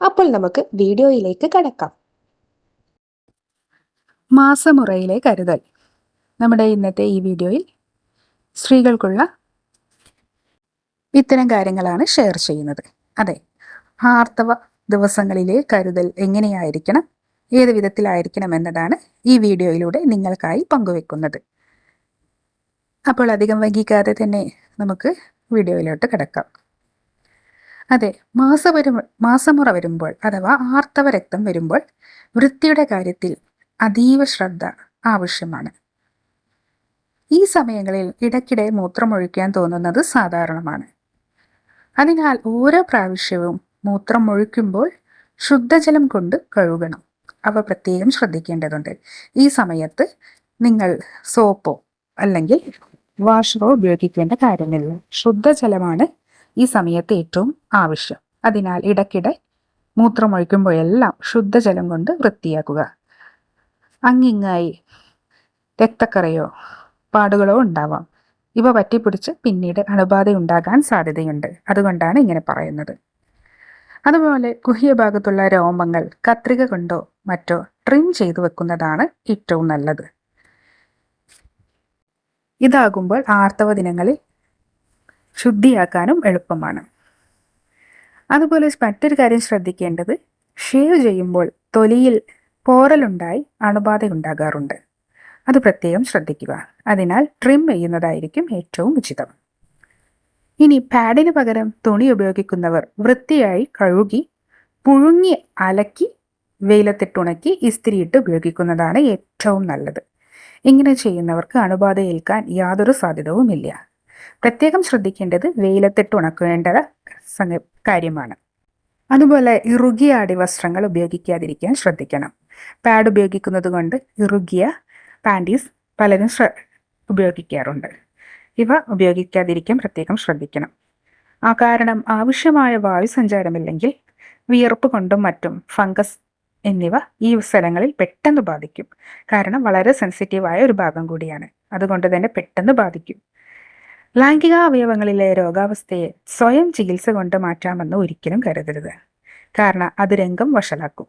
അപ്പോൾ നമുക്ക് വീഡിയോയിലേക്ക് കടക്കാം. മാസമുറയിലെ കരുതൽ. നമ്മുടെ ഇന്നത്തെ ഈ വീഡിയോയിൽ സ്ത്രീകൾക്കുള്ള ഇത്തരം കാര്യങ്ങളാണ് ഷെയർ ചെയ്യുന്നത്. അതെ ആർത്തവ ദിവസങ്ങളിലെ കരുതൽ എങ്ങനെയായിരിക്കണം ഏത് വിധത്തിലായിരിക്കണം എന്നതാണ് ഈ വീഡിയോയിലൂടെ നിങ്ങൾക്കായി പങ്കുവെക്കുന്നത്. അപ്പോൾ അധികം വൈകിക്കാതെ തന്നെ നമുക്ക് വീഡിയോയിലോട്ട് കിടക്കാം. അതെ മാസവരു മാസമുറ വരുമ്പോൾ അഥവാ ആർത്തവ രക്തം വരുമ്പോൾ വൃത്തിയുടെ കാര്യത്തിൽ അതീവ ശ്രദ്ധ ആവശ്യമാണ്. ഈ സമയങ്ങളിൽ ഇടയ്ക്കിടെ മൂത്രമൊഴിക്കാൻ തോന്നുന്നത് സാധാരണമാണ്. അതിനാൽ ഓരോ പ്രാവശ്യവും മൂത്രം ഒഴിക്കുമ്പോൾ ശുദ്ധജലം കൊണ്ട് കഴുകണം. അവ പ്രത്യേകം ശ്രദ്ധിക്കേണ്ടതുണ്ട്. ഈ സമയത്ത് നിങ്ങൾ സോപ്പോ അല്ലെങ്കിൽ വാഷറോ ഉപയോഗിക്കേണ്ട കാര്യമില്ല. ശുദ്ധജലമാണ് ഈ സമയത്ത് ഏറ്റവും ആവശ്യം. അതിനാൽ ഇടയ്ക്കിടെ മൂത്രമൊഴിക്കുമ്പോഴെല്ലാം ശുദ്ധജലം കൊണ്ട് വൃത്തിയാക്കുക. അങ്ങിങ്ങായി രക്തക്കറയോ പാടുകളോ ഉണ്ടാവാം. ഇവ പറ്റിപ്പിടിച്ച് പിന്നീട് അണുബാധ ഉണ്ടാകാൻ സാധ്യതയുണ്ട്. അതുകൊണ്ടാണ് ഇങ്ങനെ പറയുന്നത്. അതുപോലെ കുഹിയ ഭാഗത്തുള്ള രോമങ്ങൾ കത്രിക കൊണ്ടോ മറ്റോ ട്രിം ചെയ്തു വെക്കുന്നതാണ് ഏറ്റവും നല്ലത്. ഇതാകുമ്പോൾ ആർത്തവ ദിനങ്ങളിൽ ശുദ്ധിയാക്കാനും എളുപ്പമാണ്. അതുപോലെ മറ്റൊരു കാര്യം ശ്രദ്ധിക്കേണ്ടത് ഷേവ് ചെയ്യുമ്പോൾ തൊലിയിൽ പോറലുണ്ടായി അണുബാധ ഉണ്ടാകാറുണ്ട് അത് പ്രത്യേകം ശ്രദ്ധിക്കുക. അതിനാൽ ട്രിം ചെയ്യുന്നതായിരിക്കും ഏറ്റവും ഉചിതം. ഇനി പാഡിന് പകരം തുണി ഉപയോഗിക്കുന്നവർ വൃത്തിയായി കഴുകി പുഴുങ്ങി അലക്കി വെയിലത്തിട്ടുണക്കി ഇസ്തിരിയിട്ട് ഉപയോഗിക്കുന്നതാണ് ഏറ്റവും നല്ലത്. ഇങ്ങനെ ചെയ്യുന്നവർക്ക് അണുബാധ ഏൽക്കാൻ യാതൊരു സാധ്യതവുമില്ല. പ്രത്യേകം ശ്രദ്ധിക്കേണ്ടത് വെയിലത്തിട്ട് ഉണക്കേണ്ട കാര്യമാണ്. അതുപോലെ ഇറുകിയ അടി വസ്ത്രങ്ങൾ ഉപയോഗിക്കാതിരിക്കാൻ ശ്രദ്ധിക്കണം. പാഡ് ഉപയോഗിക്കുന്നത് കൊണ്ട് ഇറുകിയ പാന്റീസ് പലരും ഉപയോഗിക്കാറുണ്ട്. ഇവ ഉപയോഗിക്കാതിരിക്കാൻ പ്രത്യേകം ശ്രദ്ധിക്കണം. ആ കാരണം ആവശ്യമായ വായു സഞ്ചാരമില്ലെങ്കിൽ വിയർപ്പ് കൊണ്ടും മറ്റും ഫംഗസ് എന്നിവ ഈ സ്ഥലങ്ങളിൽ പെട്ടെന്ന് ബാധിക്കും. കാരണം വളരെ സെൻസിറ്റീവായ ഒരു ഭാഗം കൂടിയാണ്. അതുകൊണ്ട് തന്നെ പെട്ടെന്ന് ബാധിക്കും. ലൈംഗിക അവയവങ്ങളിലെ രോഗാവസ്ഥയെ സ്വയം ചികിത്സ കൊണ്ട് മാറ്റാമെന്ന് ഒരിക്കലും കരുതരുത്. കാരണം അത് രംഗം വഷളാക്കും.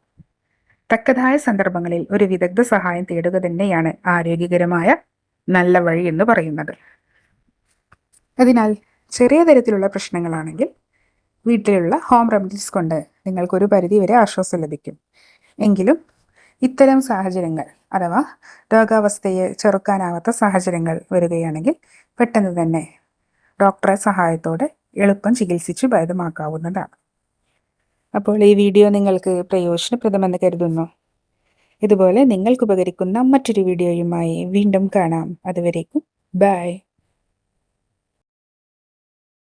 തക്കതായ സന്ദർഭങ്ങളിൽ ഒരു വിദഗ്ധ സഹായം തേടുക തന്നെയാണ് ആരോഗ്യകരമായ നല്ല വഴി എന്ന് പറയുന്നത്. അതിനാൽ ചെറിയ തരത്തിലുള്ള പ്രശ്നങ്ങളാണെങ്കിൽ വീട്ടിലുള്ള ഹോം റെമഡീസ് കൊണ്ട് നിങ്ങൾക്കൊരു പരിധിവരെ ആശ്വാസം ലഭിക്കും. എങ്കിലും ഇത്തരം സാഹചര്യങ്ങൾ അഥവാ രോഗാവസ്ഥയെ ചെറുക്കാനാവാത്ത സാഹചര്യങ്ങൾ വരികയാണെങ്കിൽ പെട്ടെന്ന് തന്നെ ഡോക്ടറെ സഹായത്തോടെ എളുപ്പം ചികിത്സിച്ച് ഭേദമാക്കാവുന്നതാണ്. അപ്പോൾ ഈ വീഡിയോ നിങ്ങൾക്ക് പ്രയോജനപ്രദമെന്ന് കരുതുന്നു. ഇതുപോലെ നിങ്ങൾക്ക് ഉപകരിക്കുന്ന മറ്റൊരു വീഡിയോയുമായി വീണ്ടും കാണാം. അതുവരേക്കും ബൈ.